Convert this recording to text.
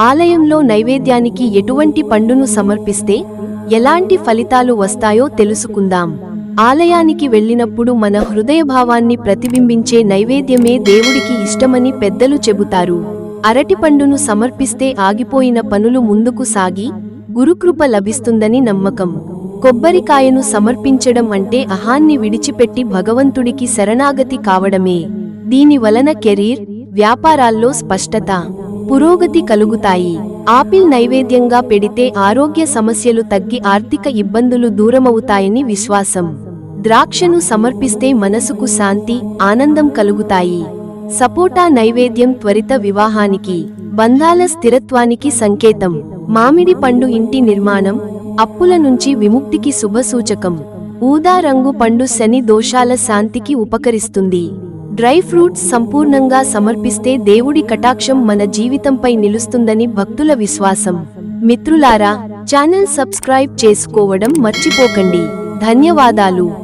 ఆలయంలో నైవేద్యానికి ఎటువంటి పండును సమర్పిస్తే ఎలాంటి ఫలితాలు వస్తాయో తెలుసుకుందాం. ఆలయానికి వెళ్ళినప్పుడు మన హృదయభావాన్ని ప్రతిబింబించే నైవేద్యమే దేవుడికి ఇష్టమని పెద్దలు చెబుతారు. అరటిపండును సమర్పిస్తే ఆగిపోయిన పనులు ముందుకు సాగి గురుకృప లభిస్తుందని నమ్మకం. కొబ్బరికాయను సమర్పించడం అంటే అహాన్ని విడిచిపెట్టి భగవంతుడికి శరణాగతి కావడమే. దీని వలన కెరీర్ వ్యాపారాల్లో స్పష్టత. పురోగతి కలుగుతాయి. ఆపిల్ నైవేద్యంగా పెడితే ఆరోగ్య సమస్యలు తగ్గి ఆర్థిక ఇబ్బందులు దూరమవుతాయని విశ్వాసం. ద్రాక్షను సమర్పిస్తే మనసుకు శాంతి ఆనందం కలుగుతాయి. సపోటా నైవేద్యం త్వరిత వివాహానికి బంధాల స్థిరత్వానికి సంకేతం. మామిడి పండు ఇంటి నిర్మాణం అప్పుల నుంచి విముక్తికి శుభసూచకం. ఊదా రంగు పండు శని దోషాల శాంతికి ఉపకరిస్తుంది. డ్రై ఫ్రూట్స్ సంపూర్ణంగా సమర్పిస్తే దేవుడి కటాక్షం మన జీవితంపై నిలుస్తుందని భక్తుల విశ్వాసం. మిత్రులారా ఛానల్ సబ్స్క్రైబ్ చేసుకోవడం మర్చిపోకండి. ధన్యవాదాలు.